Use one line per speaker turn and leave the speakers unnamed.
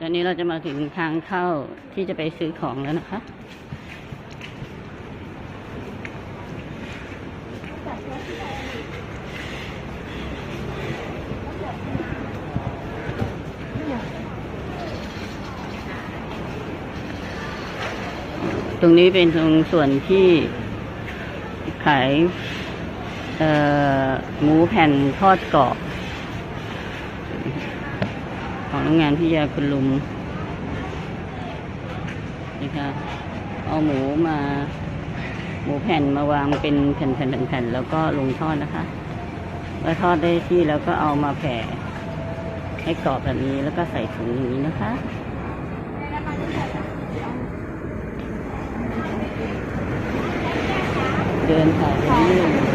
ตอนนี้เราจะมาถึงทางเข้าที่จะไปซื้อของแล้วนะคะ ตรงนี้เป็นตรงส่วนที่ขายหมูแผ่นทอดกรอบ ของโรงงานพิยาคุณลุมนี่ค่ะเอาหมูมา หมูแผ่นมาวางเป็นแผ่นๆๆๆแล้วก็ลงทอดนะคะเมื่อทอดได้ที่แล้วก็เอามาแผ่ให้กรอบแบบนี้แล้วก็ใส่ถุงอย่างนี้นะคะเดินถ่ายไปเ